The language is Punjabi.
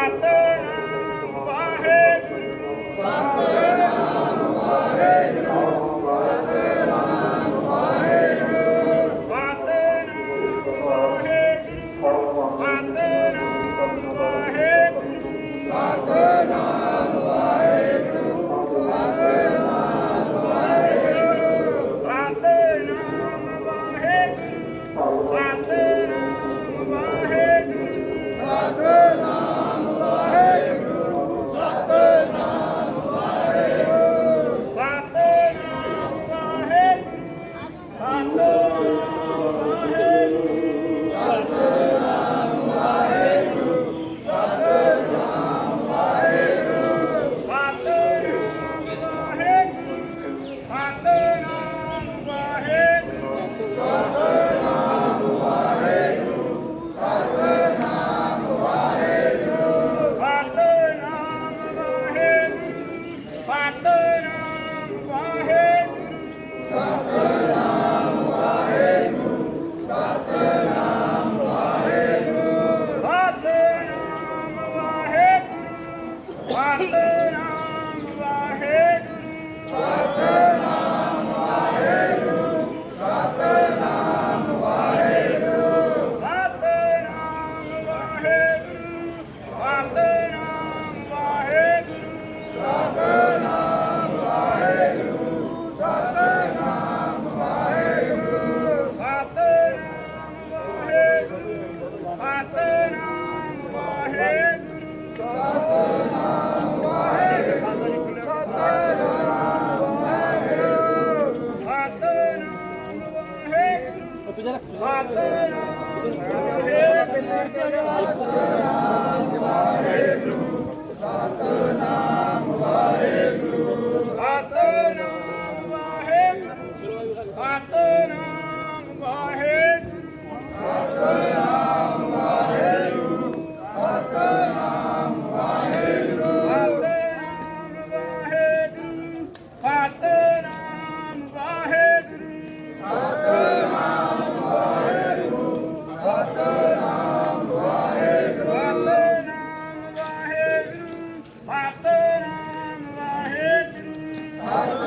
Father. Lord. ਸਤਨਾਮ ਵਾਹਿਗੁਰੂ ਸਤਨਾਮ